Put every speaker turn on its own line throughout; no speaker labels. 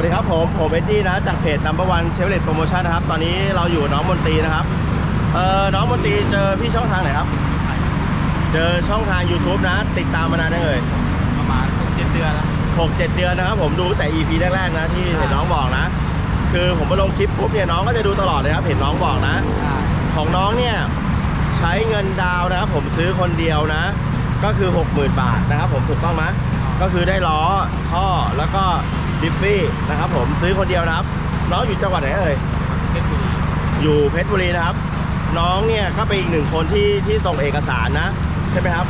ผม ผมเอ็ดดี้นะ จากเพจ number one Chevrolet Promotion นะครับ ตอนนี้เราอยู่น้องมนตรีนะครับ เอ่อ น้องมนตรีเจอพี่ช่องทางไหนครับ เจอช่องทาง YouTube นะ ติดตามมานานยังเอ่ย
ประมาณหกเจ็ดเดือนแล้ว
หกเจ็ดเดือนนะครับ ผมดูตั้งแต่ EP แรกๆนะที่เห็นน้องบอกนะ คือผมมาลงคลิปปุ๊บเนี่ยน้องก็จะดูตลอดเลยครับ เห็นน้องบอกนะ ของน้องเนี่ยใช้เงินดาวน์นะครับผมซื้อคนเดียวนะ ก็คือ 60,000 บาทนะครับผมถูกต้องไหม ก็คือได้ล้อท่อแล้วก็ดิฟฟี่นะครับผมซื้อคนเดียวนะครับน้องอยู่จังหวัดไหนเอ่ย
เพชรบุรี
อยู่เพชรบุรีนะครับ น้องเนี่ยก็เป็นอีกหนึ่งคนที่ที่ส่งเอกสารนะใช่ไหมครับ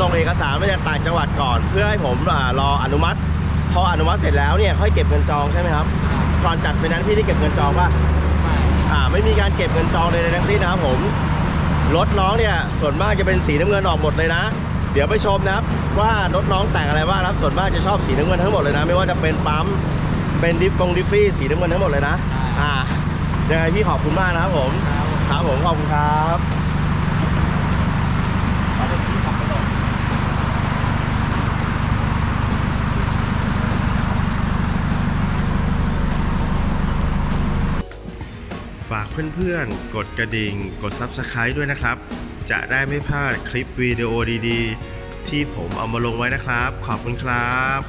ส่งเอกสารมาจากต่างจังหวัดก่อน เพื่อให้ผมอ่ารออนุมัติพออนุมัติเสร็จแล้วเนี่ยค่อยเก็บเงินจองใช่ไหมครับก่อนจัดไปนั้นพี่ได้เก็บเงินจองป่ะ
ไม่
อ่าไม่มีการเก็บเงินจองเลยในทั้งสิ้นนะครับผมรถน้องเนี่ยส่วนมากจะเป็นสีน้ำเงินออกหมดเลยนะ เดี๋ยวไปชมนะครับว่ารถน้องแต่งอะไรบ้างนะครับส่วนมากจะชอบสีน้ำเงินทั้งหมดเลยนะ ไม่ว่าจะเป็นปั๊มเป็นดิฟฟงดิฟฟี่สีน้ำเงินทั้งหมดเลยนะอ่ายังไงพี่ขอบคุณมากนะครับผมครับผมขอบคุณครับฝากเพื่อนๆ กดกระดิ่ง กด Subscribe ด้วยนะครับ จะได้ไม่พลาดคลิปวิดีโอดีๆ ที่ผมเอามาลงไว้นะครับ ขอบคุณครับ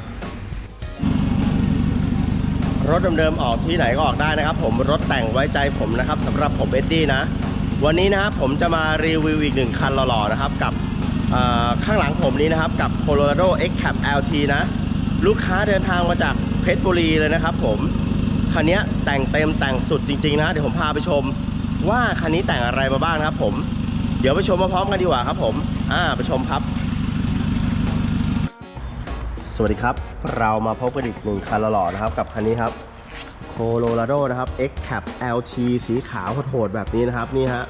รถเดิมๆออกที่ไหนก็ออกได้นะครับ ผมรถแต่งไว้ใจผมนะครับสำหรับผมเอ็ดดี้นะ วันนี้นะครับผมจะมารีวิวอีกหนึ่งคันหล่อๆนะครับ กับข้างหลังผมนี้นะครับ กับ Colorado X Cap LT นะ ลูกค้าเดินทางมาจากเพชรบุรีเลยนะครับ ผมคันนี้แต่งเต็มแต่งสุดจริงๆนะเดี๋ยวผมพาไปชม ว่าคันนี้แต่งอะไรมาบ้างครับผม เดี๋ยวไปชมมาพร้อมกันดีกว่าครับผมอ่าไปชมครับ สวัสดีครับ เรามาพบกันอีกหนึ่งคันหล่อๆนะครับ กับคันนี้ครับ Colorado นะครับ X Cap LT สีขาวโหดๆแบบนี้นะครับนี่ฮะ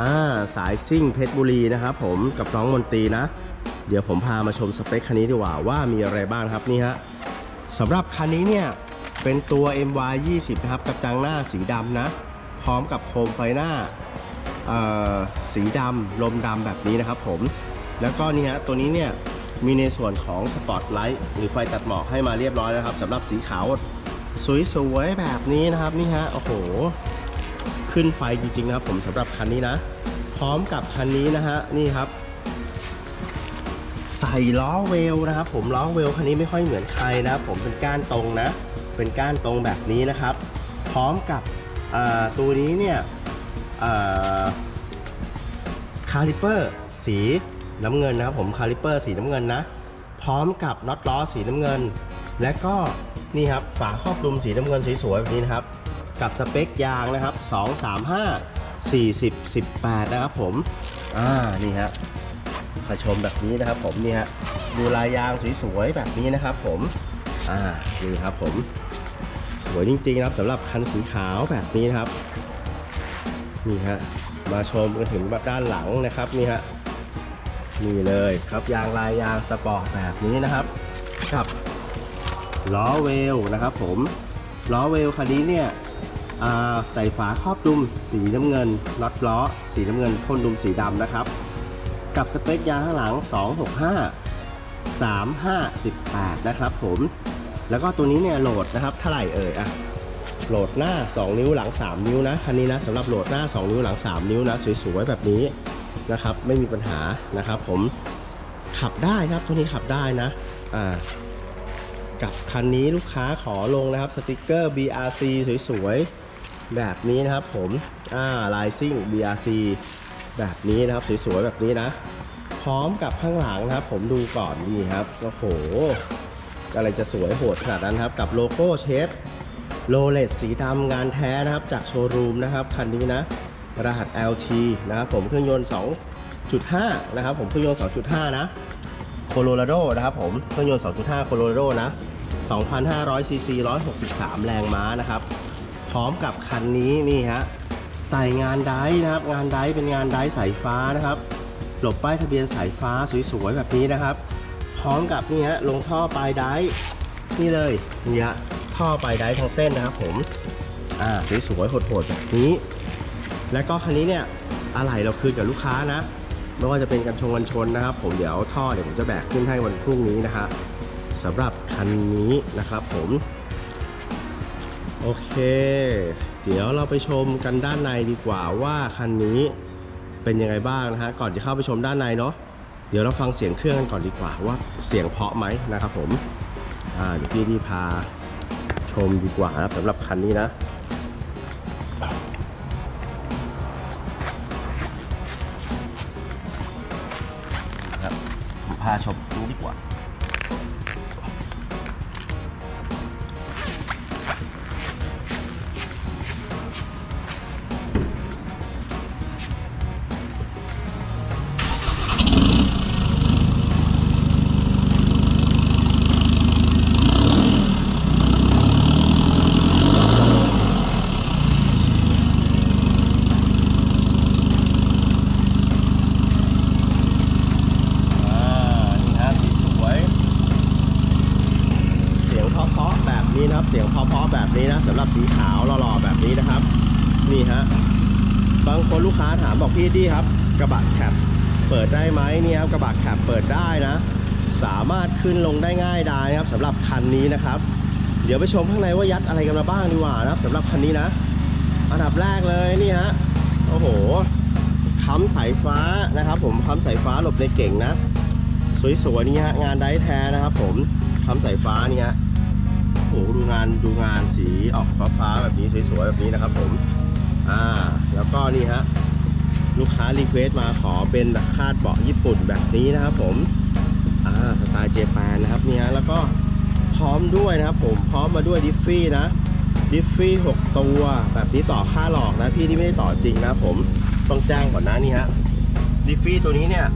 อ่าสายซิ่งเพชรบุรีนะครับผมกับน้องมนตรีนะ เดี๋ยวผมพามาชมสเปคคันนี้ดีกว่าว่ามีอะไรบ้างครับนี่ฮะสำหรับคันนี้เนี่ยเป็นตัว MY 20นะครับกระจังหน้าสีดำนะ พร้อมกับโคมไฟหน้า สีดำลมดำแบบนี้นะครับผม แล้วก็นี่ฮะตัวนี้เนี่ยมีในส่วนของสปอตไลท์หรือไฟตัดหมอกให้มาเรียบร้อยแล้วครับสำหรับสีขาวสวยๆแบบนี้นะครับนี่ฮะโอ้โห ขึ้นไฟจริงๆนะครับผมสำหรับคันนี้นะ พร้อมกับคันนี้นะฮะนี่ครับ ใส่ล้อเวลนะครับผมล้อเวลคันนี้ไม่ค่อยเหมือนใครนะครับผมเป็นก้านตรงนะ เป็นก้านตรงแบบนี้นะครับ พร้อมกับตัวนี้เนี่ย คาลิเปอร์สีน้ำเงินนะครับผมคาลิเปอร์สีน้ำเงินนะ พร้อมกับน็อตล้อสีน้ำเงิน และก็นี่ครับฝาครอบคลุมสีน้ำเงินสวยๆแบบนี้นะครับ กับสเปคยางนะครับ 235 40 18 นะครับผม อ่า นี่ฮะมาชมแบบนี้นะครับผม นี่ฮะ ดูลายยางสวยๆแบบนี้นะครับผม อ่านี่ครับผม สวยจริงๆนะครับสำหรับคันสีขาวแบบนี้นะครับ นี่ฮะมาชมกันถึงด้านหลังนะครับนี่ฮะนี่เลยครับยางลายยางสปอร์ตแบบนี้นะครับกับล้อเวลนะครับ ผมล้อเวลคันนี้เนี่ยใส่ฝาครอบดุมสีน้ำเงินน็อตล้อ สีน้ำเงินพ่นดุมสีดำนะครับ กับสเปคยางข้างหลัง 265 3518 นะครับผม แล้วก็ตัวนี้เนี่ยโหลดนะครับเท่าไหร่เอ่ยอะ โหลดหน้า 2 นิ้วหลัง 3 นิ้วนะคันนี้นะสำหรับโหลดหน้า 2 นิ้วหลัง 3 นิ้วนะสวยๆแบบนี้นะครับ ไม่มีปัญหานะครับ ผมขับได้ครับตัวนี้ขับได้นะอ่ากับคันนี้ลูกค้าขอลงนะครับสติกเกอร์ BRC สวยๆแบบนี้นะครับ ผมอ่าลายซิ่ง BRC แบบนี้นะครับสวยๆแบบนี้นะ พร้อมกับข้างหลังนะครับ ผมดูก่อนนี่ครับโอ้โหอะไรจะสวยโหดขนาดนั้นครับ กับโลโก้เชฟ โรเลตสีดำงานแท้นะครับจากโชว์รูมนะครับคันนี้นะ รหัส LT นะครับผมเครื่องยนต์ 2.5 นะครับผมเครื่องยนต์ 2.5 นะโคโลราโดนะครับผมเครื่องยนต์ 2.5 โคโลราโดนะ 2,500 ซีซี 163 แรงม้านะครับ พร้อมกับคันนี้นี่ฮะใส่งานไดร์นะครับ งานไดร์เป็นงานไดร์สายฟ้านะครับหลบป้ายทะเบียนสายฟ้าสวยๆแบบนี้นะครับ พร้อมกับนี่ฮะลงท่อปลายไดร์นี่เลยนี่ฮะ ท่อไปไดร์ทั้งเส้นนะครับผมอ่าสวยๆโหดๆแบบนี้ และก็คันนี้เนี่ยอะไหล่เราคืนกับลูกค้านะไม่ว่าจะเป็นกันชงกันชนนะครับ ผมเดี๋ยวท่อเดี๋ยวผมจะแบกขึ้นให้วันพรุ่งนี้นะฮะสำหรับคันนี้นะครับผมโอเค เดี๋ยวเราไปชมกันด้านในดีกว่าว่าคันนี้เป็นยังไงบ้างนะฮะก่อนจะเข้าไปชมด้านในเนาะเดี๋ยวเราฟังเสียงเครื่องกันก่อนดีกว่าว่าเสียงเพาะไหมนะครับผมอ่าเดี๋ยวพี่ดีพา มดีกว่านะครับสำหรับคันนี้นะ ครับผมพาชมดูดีกว่า นะครับ เสียงเพราะๆแบบนี้นะสำหรับสีขาวหล่อๆแบบนี้นะครับ นี่ฮะบางคนลูกค้าถามบอกพี่ดีครับ กระบะแคปเปิดได้ไหมเนี่ยครับกระบะแคปเปิดได้นะ สามารถขึ้นลงได้ง่ายดายนะครับสำหรับคันนี้นะครับ เดี๋ยวไปชมข้างในว่ายัดอะไรกันมาบ้างดีกว่านะครับสำหรับคันนี้นะอันดับแรกเลยนี่ฮะโอ้โหค้ำสายฟ้านะครับ ผมค้ำสายฟ้าหลบในเก่งนะสวยๆนี่ฮะงานได้แท้นะครับ ผมค้ำสายฟ้านี่ฮะ ดูงานดูงานสีออกฟ้าๆแบบนี้สวยๆแบบนี้นะครับผมอ่าแล้วก็นี่ฮะลูกค้ารีเควสต์มาขอเป็นแบบคาดเบาะญี่ปุ่นแบบนี้นะครับผมอ่าสไตล์เจแปนนะครับนี่ฮะแล้วก็พร้อมด้วยนะครับผมพร้อมมาด้วยดิฟฟี่นะดิฟฟี่6ตัวแบบนี้ต่อค่าหลอกนะพี่ที่ไม่ได้ต่อจริงนะผมต้องแจ้งก่อนนะนี่ฮะดิฟฟี่ตัวนี้เนี่ย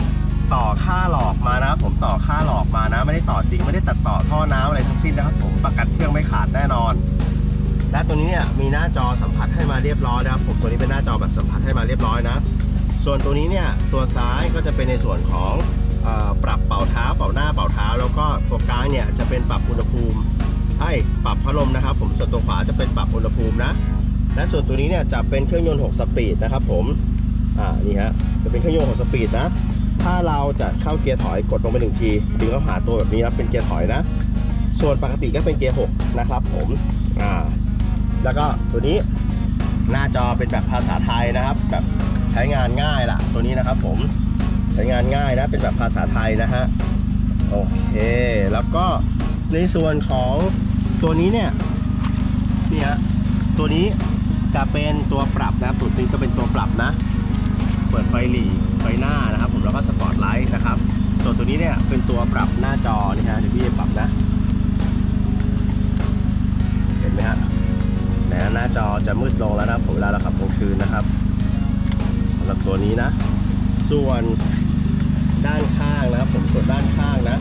ต่อค่าหลอกมานะผมต่อค่าหลอกมานะ ไม่ได้ต่อจริงไม่ได้ตัดต่อท่อน้ำอะไรทั้งสิ้นนะครับผม ตัวนี้เนี่ยมีหน้าจอสัมผัสให้มาเรียบร้อยนะครับผมตัวนี้เป็นหน้าจอแบบสัมผัสให้มาเรียบร้อยนะ ส่วนตัวนี้เนี่ยตัวซ้ายก็จะเป็นในส่วนของอปรับเป่าเท้าเป่าหน้าเป่าเท้า แล้วก็ตัวกลางเนี่ยจะเป็นปรับอุณหภูมิไอ้ปรับพัดลมนะครับ ผมส่วนตัวขวาจะเป็นปรับอุณหภูมินะและส่วนตัวนี้เนี่ยจะเป็นเครื่องยนต์ 6 สปีดนะครับผมอ่านี่ฮะจะเป็นเครื่องยนต์ 6 สปีดนะถ้าเราจะเข้าเกียร์ถอยกดลงไปหนึ่งทีดึงเข้าหาตัวแบบนี้ครับเป็นเกียร์ถอยนะ ส่วนปกติก็เป็นเกียร์ 6 นะครับผมอ่า แล้วก็ตัวนี้หน้าจอเป็นแบบภาษาไทยนะครับ แบบใช้งานง่ายล่ะ ตัวนี้นะครับผมใช้งานง่ายนะเป็นแบบภาษาไทยนะฮะโอเค แล้วก็ในส่วนของตัวนี้เนี่ยนี่ฮะตัวนี้จะเป็นตัวปรับนะครับตัวนี้จะเป็นตัวปรับนะ เปิดไฟหลีไฟหน้านะครับ ผมแล้วก็สปอตไลท์นะครับ ส่วนตัวนี้เนี่ยเป็นตัวปรับหน้าจอนี่ฮะเดี๋ยวพี่จะปรับนะ เห็นไหมฮะ แหมหน้าจอจะมืดลงแล้วนะผมเวลาเราขับกลางคืนนะครับสำหรับตัวนี้นะ ส่วนด้านข้างนะครับ ผมส่วนด้านข้างนะ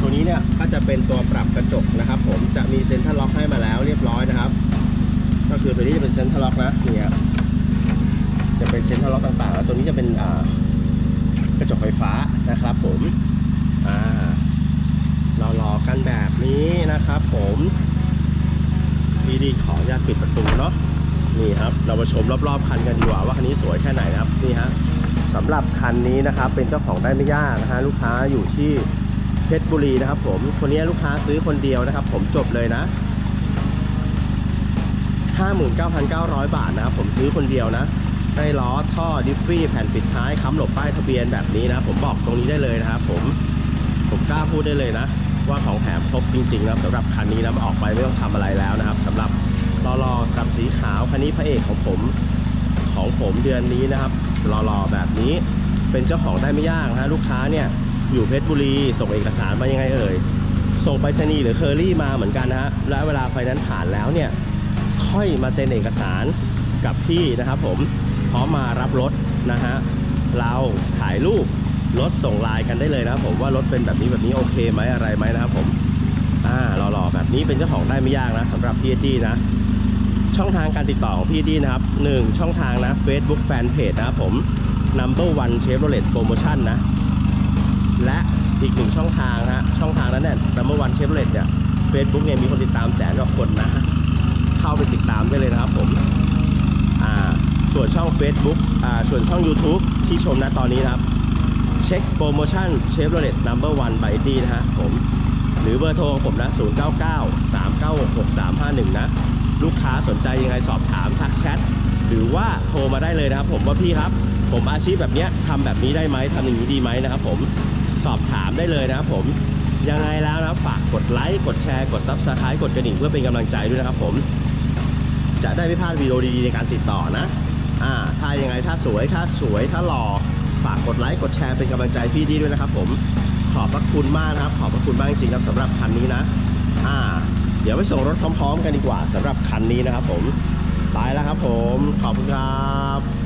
ตัวนี้เนี่ยก็จะเป็นตัวปรับกระจกนะครับ ผมจะมีเซ็นทรัลล็อกให้มาแล้วเรียบร้อยนะครับ ก็คือตัวนี้จะเป็นเซ็นทรัลล็อกนะนี่ครับจะเป็นเซ็นทรัลล็อกต่างๆแล้วตัวนี้จะเป็นอ่ากระจกไฟฟ้านะครับ ผมอ่าเรารอกันแบบนี้นะครับ ผม พี่ดีขออนุญาตปิดประตูเนาะนี่ครับ เรามาชมรอบๆคันกันดีกว่าว่าคันนี้สวยแค่ไหนนะครับนี่ฮะสำหรับคันนี้นะครับเป็นเจ้าของได้ไม่ยากนะฮะลูกค้าอยู่ที่เพชรบุรีนะครับ ผมคนนี้ลูกค้าซื้อคนเดียวนะครับ ผมจบเลยนะ 59,900 บาทนะครับผมซื้อคนเดียวนะได้ล้อท่อดิฟฟี่แผ่นปิดท้ายค้ำหลบป้ายทะเบียนแบบนี้นะ ผมบอกตรงนี้ได้เลยนะครับผมผมกล้าพูดได้เลยนะ ว่าของแถมครบจริงๆนะสำหรับคันนี้นะออกไปไม่ต้องทำอะไรแล้วนะครับสำหรับรอรอกับสีขาวคันนี้พระเอกของผมของผมเดือนนี้นะครับรอรอแบบนี้เป็นเจ้าของได้ไม่ยากนะลูกค้าเนี่ยอยู่เพชรบุรีส่งเอกสารมายังไงเอ่ยส่งไปรษณีย์หรือเคอรี่มาเหมือนกันนะฮะและเวลาไฟนั้นผ่านแล้วเนี่ยค่อยมาเซ็นเอกสารกับพี่นะครับผมพร้อมมารับรถนะฮะเราถ่ายรูป รถส่งไลน์กันได้เลยนะครับผมว่ารถเป็นแบบนี้แบบนี้โอเคไหมอะไรไหมนะครับผมอ่าหล่อๆแบบนี้เป็นเจ้าของได้ไม่ยากนะสำหรับพี่ดีนะ ช่องทางการติดต่อของพี่ดีนะครับ 1 ช่องทางนะ Facebook Fanpage นะครับผม Number One Chevrolet Promotion นะ และอีกหนึ่งช่องทางนะฮะช่องทางนั้นเนี่ย Number One Chevrolet เนี่ย Facebook เนี่ยมีคนติดตามแสนกว่าคนนะฮะเข้าไปติดตามได้เลยนะครับผมอ่าส่วนช่อง Facebook อ่าส่วนช่อง YouTube ที่ชมนะตอนนี้นะครับ เช็คโปรโมชั่น Chevrolet Number One by D นะฮะผมหรือเบอร์โทรของผมนะ 099 396 6351 นะ ลูกค้าสนใจยังไงสอบถามทักแชท หรือว่าโทรมาได้เลยนะครับผมว่าพี่ครับ ผมอาชีพแบบเนี้ยทำแบบนี้ได้ไหมทำอย่างนี้ดีไหมนะครับผมสอบถามได้เลยนะครับผมยังไงแล้วนะฝากกดไลค์กดแชร์กดซับสไครต์กดกระดิ่งเพื่อเป็นกำลังใจด้วยนะครับผม จะได้ไม่พลาดวิดีโอดีๆในการติดต่อนะอ่าถ้ายังไงถ้าสวยถ้าสวยถ้าหล่อ ฝากกดไลค์กดแชร์เป็นกำลังใจพี่ดีด้วยนะครับ ผมขอบพระคุณมากนะครับ ขอบพระคุณมากจริงๆครับสำหรับคันนี้นะอ่าเดี๋ยวไปส่งรถพร้อม ๆ กันดีกว่าสำหรับคันนี้นะครับ ผมไปแล้วครับ ผมขอบคุณครับ